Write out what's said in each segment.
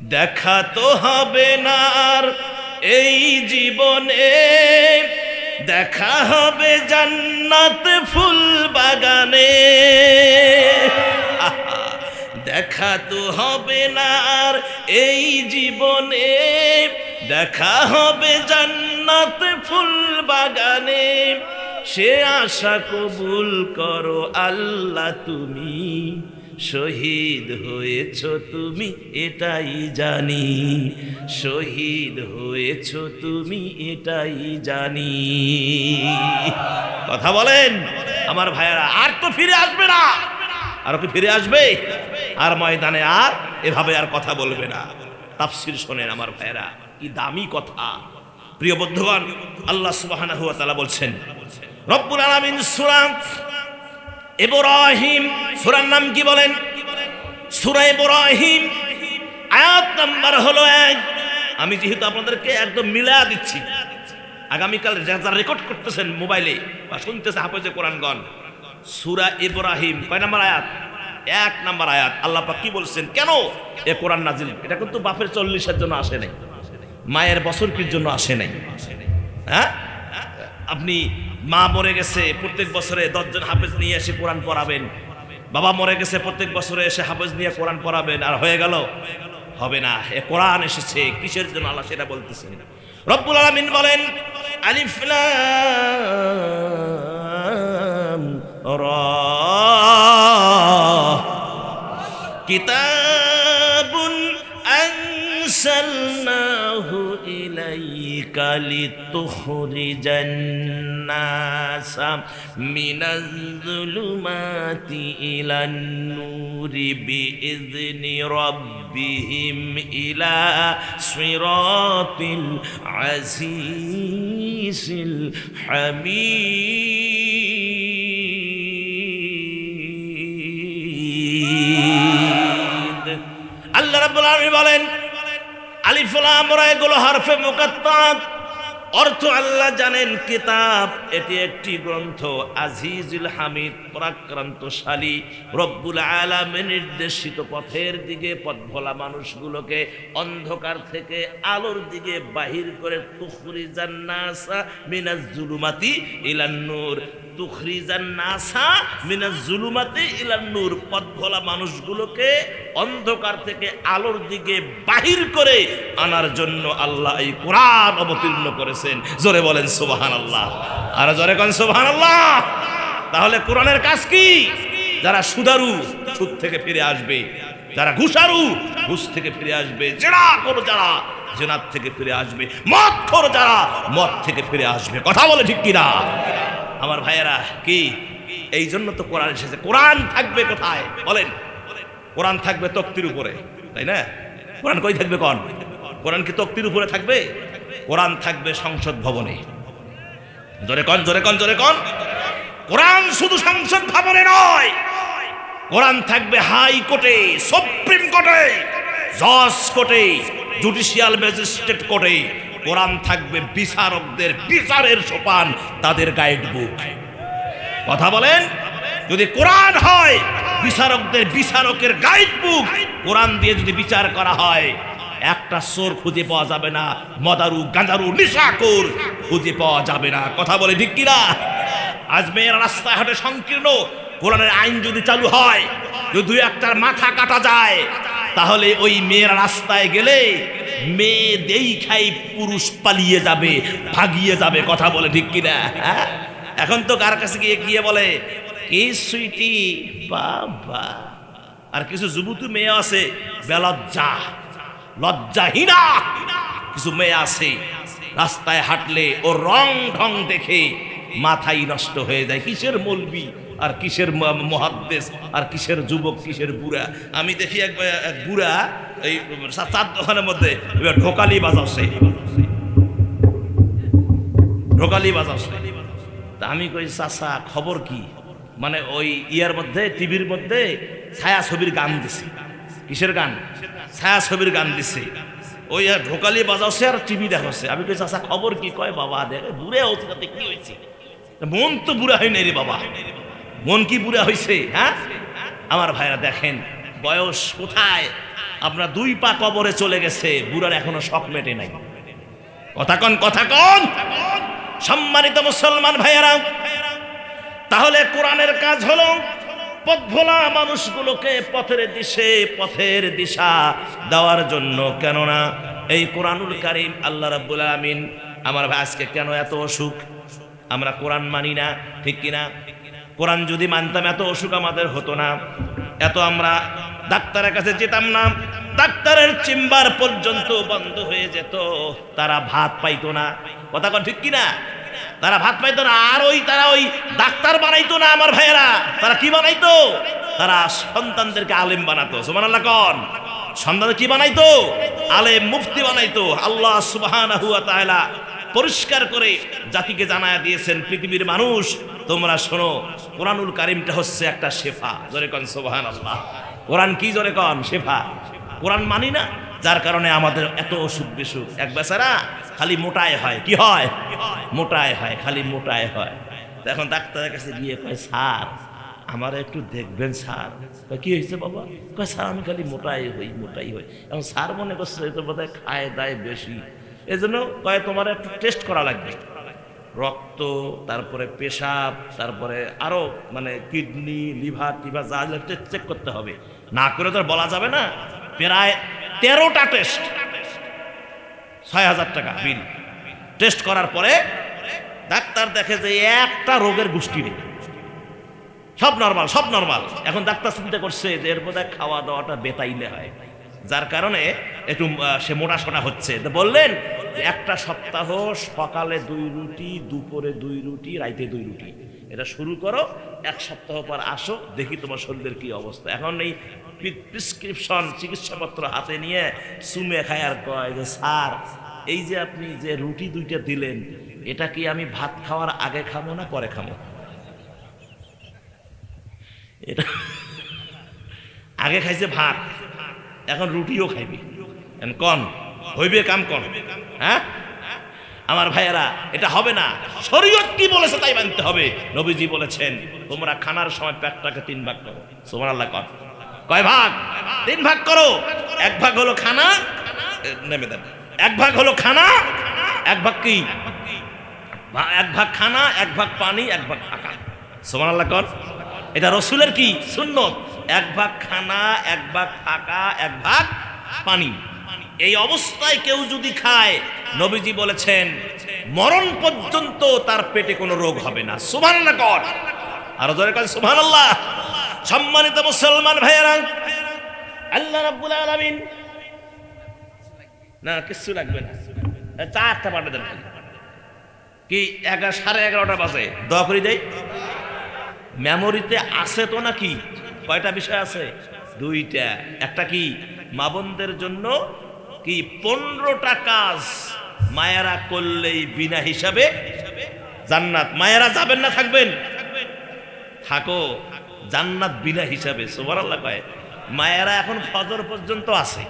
দেখা তো হবে না আর এই জীবনে। দেখা হবে জান্নাত ফুল বাগানে। দেখা তো হবে না আর এই জীবনে। দেখা হবে জান্নাত ফুল বাগানে। সে আশা কবুল করো আল্লাহ তুমি। শহীদ হয়েছ তুমি এটাই জানি। শহীদ হয়েছ তুমি এটাই জানি। কথা বলেন, আমার ভাইয়েরা, আর তো ফিরে আসবে না। আর কি ফিরে আসবে? আর ময়দানে আর এভাবে আর কথা বলবে না। তাফসির শোনেন আমার ভাইয়েরা, কি দামি কথা। প্রিয় বন্ধুগণ, আল্লাহ তাআলা বলছেন, রব্বুল আলামিন সূরা ইব্রাহিম, সুরার নাম কি বলেন? সূরা ইব্রাহিম, আয়াত নাম্বার হলো এক। আমি যেহেতু আপনাদেরকে একদম মিলা দিচ্ছি, আগামীকাল যারা রেকর্ড করতেছেন মোবাইলে বা শুনতেছে হাফেজে কোরআনগণ, সূরা ইব্রাহিম, কয় নাম্বার আয়াত? এক নাম্বার আয়াত। আল্লাহ পাক কি বলছেন? কেন এ কোরআন নাজিল? এটা কিন্তু বাপের চল্লিশের জন্য আসে নাই, মায়ের বছরকির জন্য আসে নাই। হ্যাঁ? আপনি মা মরে গেছে, প্রত্যেক বছরে দশজন হাফেজ নিয়ে এসে কোরআন পড়াবেন। বাবা মরে গেছে, প্রত্যেক বছরে এসে হাফেজ নিয়ে কোরআন পড়াবেন। আর হয়ে গেল? হবে না। এ কোরআন এসেছে, কিসের জন্য আল্লাহ সেটা বলতেছেন? রব্বুল আলমিন বলেন আলিফলাম কিতাবুন আনসালনাহু ইলাইকা লিতুখরিজান। الناس من الظلمات إلى النور بإذن ربهم إلى صراط العزيز الحميد আল্লাহ রাব্বুল আলামিন বলেন আলিফ লাম রা এগুলো হরফে মুকাত্তাত অর্থ আল্লাহ জানেন কিতাব, এটি একটি গ্রন্থ আজিজুল হামিদ, পরাক্রান্তশালী, রব্বুল আলামে নির্দেশিত পথের দিকে পথ ভোলা মানুষগুলোকে অন্ধকার থেকে আলোর দিকে বাহির করে তুখরিজান নাসা মিনাজ জুলুমাতি ইলান্নুর নূর। তুখরিজান নাসা মিনাজ জুলুমাতি ইলান্নুর নূর। পথ ভোলা মানুষগুলোকে অন্ধকার থেকে আলোর দিকে বাহির করে আনার জন্য আল্লাহ এই কোরআন অবতীর্ণ করেছেন। জোরে বলেন সুবাহান আল্লাহ আর জোরে কন সুবাহান আল্লাহ তাহলে কোরআনের কাজ কি? যারা সুদারু, সুদ থেকে ফিরে আসবে। যারা ঘুষারু, ঘুষ থেকে ফিরে আসবে। জেনা করো যারা জেনার থেকে ফিরে আসবে। মদ করো যারা, মদ থেকে ফিরে আসবে। কথা বলে ঠিক কিনা? আমার ভাইয়েরা, কি? এই জন্য তো কোরআন এসেছে। কোরআন থাকবে কোথায়? বলেন। কোরআন থাকবে তক্তির উপরে, তাই না? কোরআন কই থাকবে কন? কোরআন কি তক্তির উপরে থাকবে? কোরআন থাকবে সংসদ ভবনে। জোরে কন জোরে কন জোরে কন। কোরআন শুধু সংসদ ভবনে নয়, কোরআন থাকবে হাই কোর্টে, সুপ্রিম কোর্টে, জজ কোর্টে, জুডিশিয়াল ম্যাজিস্ট্রেট কোর্টে। কোরআন থাকবে বিচারকদের বিচারের সোপান, তাদের গাইড বুক কথা বলেন? যদি কোরআন হয় বিচারকদের বিচারকের গাইড বুক কোরআন দিয়ে যদি বিচার করা হয়, একটা সোর খুঁজে পাওয়া যাবে না, মদারু, গাঁজারু নিশাকুর খুঁজে পাওয়া যাবে না। কথা বলে ঠিক আজ মেয়েরা রাস্তায় হাটে সংকীর্ণ, কোরআনের আইন যদি চালু হয়, যদি দুই একটার মাথা কাটা যায়, তাহলে ওই মেয়েরা রাস্তায় গেলে মেয়ে দেই খাই পুরুষ পালিয়ে যাবে, ভাগিয়ে যাবে। কথা বলে ঠিক কিনা? হ্যাঁ? এখন তো কার কাছে গিয়ে গিয়ে বলে কি সুইটি বাবা। আর কিছু যুবতী মেয়ে আছে, বেলজ্জা, লজ্জাহীনা। কিছু মেয়ে আছে, রাস্তায় হাঁটলে ও রং ঢং দেখে মাথাই নষ্ট হয়ে যায়। কিসের মলবি? আর কিসের মহাদ্দেশ? আর কিসের যুবক, কিসের বুড়া? আমি দেখি এক এক বুড়া, এই চার দোকানের মধ্যে ঢোকালি বাজাচ্ছে। ঢোকালি বাজাচ্ছে। তা আমি কই, চাচা, খবর কি? মানে ওই ইয়ার মধ্যে, টিভির মধ্যে ছায়া ছবির গান দিছে। কিসের গান? ছায়া ছবির গান দিছে। ওই আর ঢোকালি বাজাচ্ছে আর টিভি দেখাচ্ছে আমি কই, চাচা, খবর কি? কয়, বাবা, দেখে, বুড়ে হচ্ছে তাতে কি হয়েছে? মন তো বুড়া হয় নাই রে বাবা। মন কি বুড়া হয়েছে হ্যাঁ? আমার ভাইরা, দেখেন, বয়স কোথায়? আপনার দুই পা কবরে চলে গেছে, বুড়ার এখনও শখ মেটে নাই। কথা কন কথা কন। সম্মানিত মুসলমান ভাইয়েরা তাহলে কোরআনের কাজ হলো পথ ভোলা মানুষগুলোকে পথের দিশে, পথের দিশা দেওয়ার জন্য। কেননা এই কোরআনুল কারিম আল্লাহ রাব্বুল আমিন আমার আজকে কেন এত অসুখ? আমরা কোরআন মানি না, ঠিক কিনা? কোরআন যদি মানতাম এত অসুখ আমাদের হতো না। এত আমরা ডাক্তারের কাছে যেতাম না, ডাক্তারের চেম্বার পর্যন্ত বন্ধ হয়ে যেত, তারা ভাত পাইতো না। কথা ঠিক কিনা? তারা ভাত পাইতো না, আর ওই তারা ওই ডাক্তার বানাইতো না আমার ভাইয়েরা। তারা কি বানাইতো? তারা সন্তানদেরকে আলেম বানাতো সুমান আল্লাহ কন। সন্তান কি বানাইতো? আলেম মুফতি বানাইতো। আল্লাহ তাআলা পরিষ্কার করে জাতিকে জানায় দিয়েছেন, পৃথিবীর মানুষ, তোমরা শোনো, কোরআনুল কারিমটা হচ্ছে একটা শেফা। জোরে কন সুবহানাল্লাহ। কোরআন কি জোরে কন? শেফা। কোরআন মানি না? যার কারণে আমাদের এত অসুখ বিসুখ। এক বেচারা খালি মোটায় হয়। কি হয়? মোটায় হয়, খালি মোটায় হয়। এখন ডাক্তারের কাছে গিয়ে কয়, স্যার, আমার একটু দেখবেন, স্যার। কি হয়েছে বাবা? কয়, স্যার, আমি খালি মোটাই হই মোটাই হই। এখন স্যার মনে করছে তো বোধহয় খায়, দায় বেশি। এই জন্য কয়, তোমার একটু টেস্ট করা লাগবে। রক্ত, তারপরে পেশাব, তারপরে আরও মানে কিডনি, লিভার, টিভার যা চেক করতে হবে। না করে তো বলা যাবে না। প্রায় তেরোটা টেস্ট ছয় হাজার টাকা, বিল। টেস্ট করার পরে ডাক্তার দেখে যে একটা রোগের গোষ্ঠী নেই। সব নর্মাল সব নর্মাল এখন ডাক্তার চিন্তা করছে যে এর বোধহয় খাওয়া দাওয়াটা বেতাইলে হয়। যার কারণে একটু সে মোটাসোটা হচ্ছে। বললেন, একটা সপ্তাহ সকালে দুই রুটি, দুপুরে দুই রুটি, রাইতে দুই রুটি। এটা শুরু করো, এক সপ্তাহ পর আসো, দেখি তোমার শরীরের কি অবস্থা। এখন এই প্রিসক্রিপশন চিকিৎসাপত্র হাতে নিয়ে সুমে খায় আর কয় যে, স্যার, এই যে আপনি যে রুটি দুইটা দিলেন, এটা কি আমি ভাত খাওয়ার আগে খাব না পরে খাব? এটা আগে খাইছে ভাত, এখন রুটিও খাইবি। কন, হইবে কাম কন? হ্যাঁ? আমার ভাইয়েরা, এটা হবে না। শরীয়ত কি বলেছে তাই মানতে হবে। নবীজি বলেছেন, তোমরা খানার সময় পেটটাকে তিন ভাগ করো। সুমান আল্লাহ কর কয় ভাগ? তিন ভাগ করো। এক ভাগ হলো খানা নেমে দেন। এক ভাগ হলো খানা, এক ভাগ কি? এক ভাগ খানা, এক ভাগ পানি, এক ভাগ ফাঁকা সোমান আল্লাহ কর। এটা রসুলের কি? সুন্নত। এক ভাগ খানা, এক ভাগ ফাঁকা এক ভাগ পানি। এই অবস্থায় কেউ যদি খায়, নবীজি বলেছেন, মরণ পর্যন্ত তার পেটে কোনো রোগ হবে না। সুমান আল্লাহ কর। আরও জোরে সুমান আল্লাহ সম্মানিত মুসলমান ভাইয়েরা, আল্লাহ রাব্বুল আলামিন না কিছু লাগবে না। চারটা পাঠা দেন কি, এগারো, সাড়ে এগারোটা বাজে। দয়া করে যাই মেমোরিতে আছে তো নাকি? কয়টা বিষয় আছে? দুইটা। একটা কি, মা বোনদের জন্য কি পনেরোটা কাজ মায়েরা করলেই বিনা হিসাবে জান্নাত? মায়েরা যাবেন না থাকবেন? থাকো। জান্নাত বিনা হিসাবে সোবার আল্লাহ কয়, মায়েরা এখন ফজর পর্যন্ত আছে।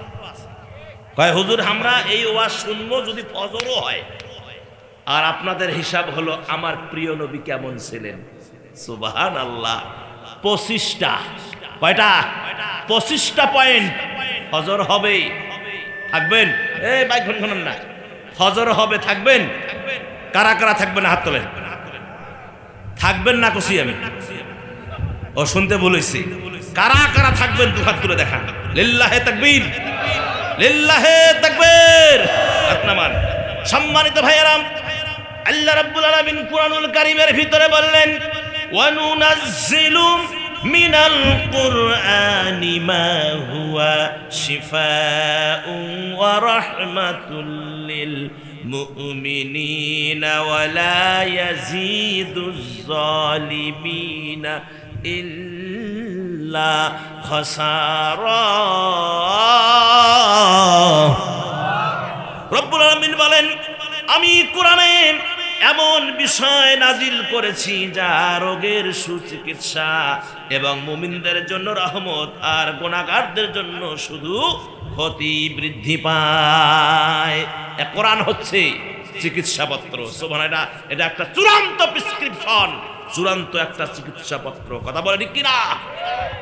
কয়, হুজুর, আমরা এই ওয়াজ শুনব যদি ফজরও হয়। আর আপনাদের হিসাব হলো, আমার প্রিয় নবী কেমন ছিলেন? সুবাহান আল্লাহ পঁচিশটা। কয়টা? পঁচিশটা পয়েন্ট ফজর হবে থাকবেন? এই বাইক ঘন না। ফজর হবে, থাকবেন? কারা কারা থাকবেন? হাত তোলেন। থাকবেন না কষি আমি? ও শুনতে বলেছি। কারা কারা থাকবেন দু হাত তুলে দেখান। লিল্লাহে তাকবীর। লিল্লাহে তাকবীর। হাত নামান সম্মানিত ভাইয়েরাম, আল্লাহ রাব্বুল আলামিন কুরআনুল কারীমের ভিতরে বললেন ওয়া নুনাজ্জিলু মিনাল কুরআনি মা হুয়া শিফাউন ওয়া রাহমাতুল লিল ওয়া লা ইয়াজিদুজ জালিমিনা ইল্লা খাসারা রব্বুল আলমিন বলেন, আমি কোরআনে এমন বিষয় নাজিল করেছি যা রোগের সুচিকিৎসা এবং মুমিনদের জন্য রহমত আর গুণাগারদের জন্য শুধু ক্ষতি বৃদ্ধি পায়। কোরআন হচ্ছে চিকিৎসাপত্র। সোমান এটা এটা একটা চূড়ান্ত প্রেসক্রিপশন চূড়ান্ত একটা চিকিৎসাপত্র। কথা বলে ঠিক কিনা?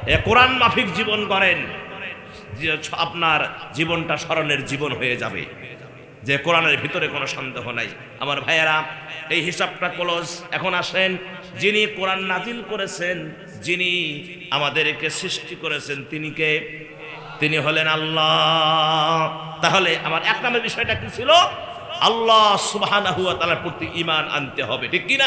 এ কোরআন মাফিক জীবন করেন আপনার জীবনটা স্মরণের জীবন হয়ে যাবে। যে কোরআনের ভিতরে কোনো সন্দেহ নাই। আমার ভাইয়েরা, এই হিসাবটা ক্লোজ এখন আসেন, যিনি কোরআন নাজিল করেছেন, যিনি আমাদেরকে সৃষ্টি করেছেন, তিনি কে? তিনি হলেন আল্লাহ। তাহলে আমার এক নামের বিষয়টা কি ছিল? আল্লাহ সুবাহ প্রতি ইমান আনতে হবে, ঠিক কি না